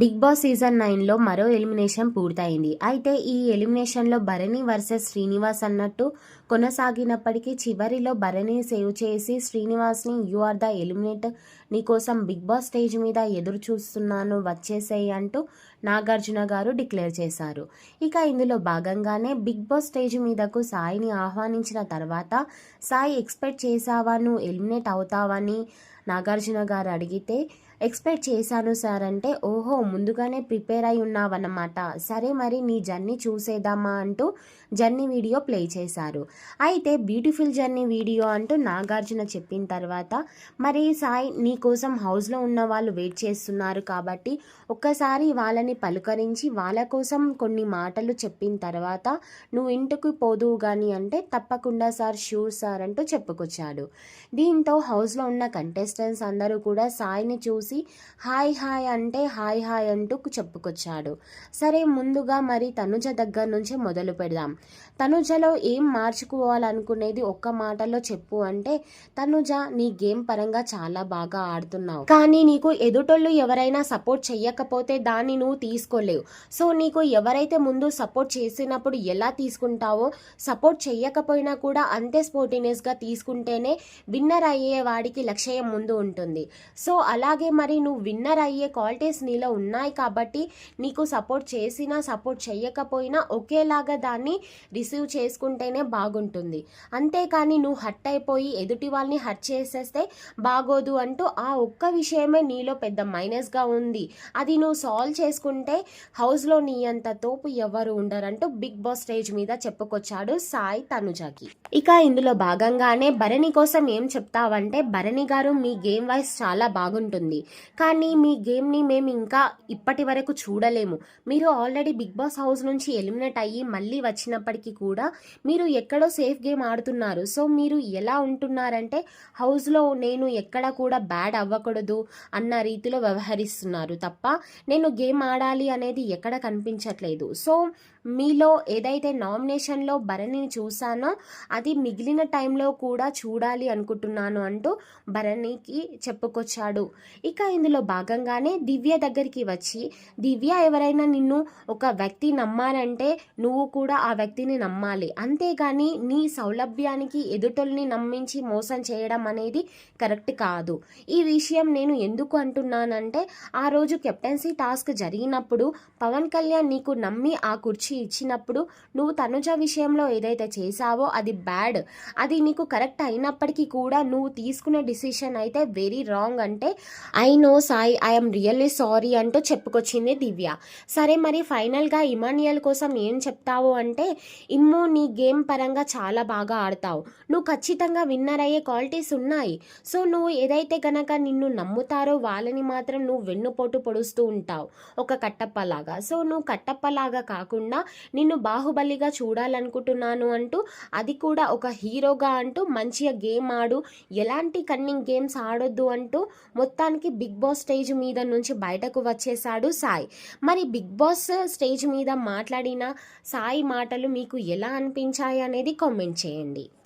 Big boss season నైన్లో మరో elimination పూర్తయింది. అయితే ఈ ఎలిమినేషన్లో భరణి వర్సెస్ శ్రీనివాస్ అన్నట్టు కొనసాగినప్పటికీ చివరిలో భరణి సేవ్ చేసి శ్రీనివాస్ని యు ఆర్ ద ఎలిమినేట్ నీకోసం బిగ్ బాస్ స్టేజ్ మీద ఎదురు చూస్తున్నాను వచ్చేసేయి అంటూ నాగార్జున గారు డిక్లేర్ చేశారు. ఇక ఇందులో భాగంగానే బిగ్ బాస్ స్టేజ్ మీదకు సాయిని ఆహ్వానించిన తర్వాత సాయి ఎక్స్పెక్ట్ చేసావా నువ్వు ఎలిమినేట్ అవుతావని నాగార్జున గారు అడిగితే ఎక్స్పెక్ట్ చేశాను సార్ అంటే ఓహో ముందుగానే ప్రిపేర్ అయి ఉన్నావన్నమాట. సరే మరి నీ జర్నీ చూసేద్దామా అంటూ జర్నీ వీడియో ప్లే చేశారు. అయితే బ్యూటిఫుల్ జర్నీ వీడియో అంటూ నాగార్జున చెప్పిన తర్వాత మరి సాయి నీ కోసం హౌస్లో ఉన్న వాళ్ళు వెయిట్ చేస్తున్నారు కాబట్టి ఒక్కసారి వాళ్ళని పలుకరించి వాళ్ళ కోసం కొన్ని మాటలు చెప్పిన తర్వాత నువ్వు ఇంటికి పోదువు కానీ అంటే తప్పకుండా సార్ షూర్ సార్ అంటూ చెప్పుకొచ్చాడు. దీంతో హౌస్లో ఉన్న కంటెస్టెంట్స్ అందరూ కూడా సాయిని చూసి హాయ్ హాయ్ అంటే హాయ్ హాయ్ అంటూ చెప్పుకొచ్చాడు. సరే ముందుగా మరి తనుజ దగ్గర నుంచే మొదలు పెడదాం. తనుజలో ఏం మార్చుకోవాలనుకునేది ఒక్క మాటలో చెప్పు అంటే తనుజ నీ గేమ్ పరంగా చాలా బాగా ఆడుతున్నావు. కానీ నీకు ఎదుటోళ్ళు ఎవరైనా సపోర్ట్ చెయ్యకపోతే దాన్ని నువ్వు తీసుకోలేవు. సో నీకు ఎవరైతే ముందు సపోర్ట్ చేసినప్పుడు ఎలా తీసుకుంటావో సపోర్ట్ చెయ్యకపోయినా కూడా అంతే స్పోర్టినెస్గా తీసుకుంటేనే విన్నర్ అయ్యే వాడికి లక్ష్యం ముందు ఉంటుంది. సో అలాగే మరి నువ్వు విన్నర్ అయ్యే క్వాలిటీస్ నీలో ఉన్నాయి కాబట్టి నీకు సపోర్ట్ చేసినా సపోర్ట్ చేయకపోయినా ఒకేలాగా దాన్ని రిసీవ్ చేసుకుంటేనే బాగుంటుంది. అంతేకాని నువ్వు హట్ అయిపోయి ఎదుటి వాళ్ళని హట్ చేసేస్తే బాగోదు అంటూ ఆ ఒక్క విషయమే నీలో పెద్ద మైనస్గా ఉంది. అది నువ్వు సాల్వ్ చేసుకుంటే హౌస్లో నీ అంత తోపు ఎవరు ఉండరంటూ బిగ్ బాస్ స్టేజ్ మీద చెప్పుకొచ్చాడు సాయి తనుజకి. ఇక ఇందులో భాగంగానే భరణి కోసం ఏం చెప్తావంటే భరణి గారు మీ గేమ్ వైస్ చాలా బాగుంటుంది. కానీ మీ గేమ్ని మేము ఇంకా ఇప్పటి వరకు చూడలేము. మీరు ఆల్రెడీ బిగ్ బాస్ హౌస్ నుంచి ఎలిమినేట్ అయ్యి మళ్ళీ వచ్చినప్పటికీ కూడా మీరు ఎక్కడో సేఫ్ గేమ్ ఆడుతున్నారు. సో మీరు ఎలా ఉంటున్నారంటే హౌస్లో నేను ఎక్కడ కూడా బ్యాడ్ అవ్వకూడదు అన్న రీతిలో వ్యవహరిస్తున్నారు తప్ప నేను గేమ్ ఆడాలి అనేది ఎక్కడ కనిపించట్లేదు. సో మీలో ఏదైతే నామినేషన్లో భరణిని చూసానో అది మిగిలిన టైంలో కూడా చూడాలి అనుకుంటున్నాను అంటూ భరణికి చెప్పుకొచ్చాడు. ఇక ఇందులో భాగంగానే దివ్య దగ్గరికి వచ్చి దివ్య ఎవరైనా నిన్ను ఒక వ్యక్తి నమ్మాలంటే నువ్వు కూడా ఆ వ్యక్తిని నమ్మాలి. అంతేగాని నీ సౌలభ్యానికి ఎదుటల్ని నమ్మించి మోసం చేయడం అనేది కరెక్ట్ కాదు. ఈ విషయం నేను ఎందుకు అంటున్నానంటే ఆ రోజు కెప్టెన్సీ టాస్క్ జరిగినప్పుడు పవన్ కళ్యాణ్ నీకు నమ్మి ఆ కుర్చీ ఇచ్చినప్పుడు నువ్వు తనుజ విషయంలో ఏదైతే చేసావో అది బ్యాడ్. అది నీకు కరెక్ట్ అయినప్పటికీ కూడా నువ్వు తీసుకునే డిసిషన్ అయితే వెరీ రాంగ్ అంటే I know Sai I'm really sorry అంటూ చెప్పుకొచ్చింది దివ్య. సరే మరి ఫైనల్గా ఇమానియల్ కోసం ఏం చెప్తావు అంటే ఇమ్ము నీ గేమ్ పరంగా చాలా బాగా ఆడతావు. నువ్వు ఖచ్చితంగా విన్నర్ అయ్యే క్వాలిటీస్ ఉన్నాయి. సో నువ్వు ఏదైతే గనక నిన్ను నమ్ముతారో వాళ్ళని మాత్రం నువ్వు వెన్నుపోటు పొడుస్తూ ఉంటావు. ఒక కట్టప్పలాగా. సో నువ్వు కట్టప్పలాగా కాకుండా నిన్ను బాహుబలిగా చూడాలనుకుంటున్నాను అంటూ అది కూడా ఒక హీరోగా అంటూ మంచిగా గేమ్ ఆడు ఎలాంటి కన్నింగ్ గేమ్స్ ఆడొద్దు అంటూ మొత్తానికి బిగ్ బాస్ స్టేజ్ మీద నుంచి బయటకు వచ్చేసాడు సాయి. మరి బిగ్ బాస్ స్టేజ్ మీద మాట్లాడిన సాయి మాటలు మీకు ఎలా అనిపించాయి అనేది కామెంట్ చేయండి.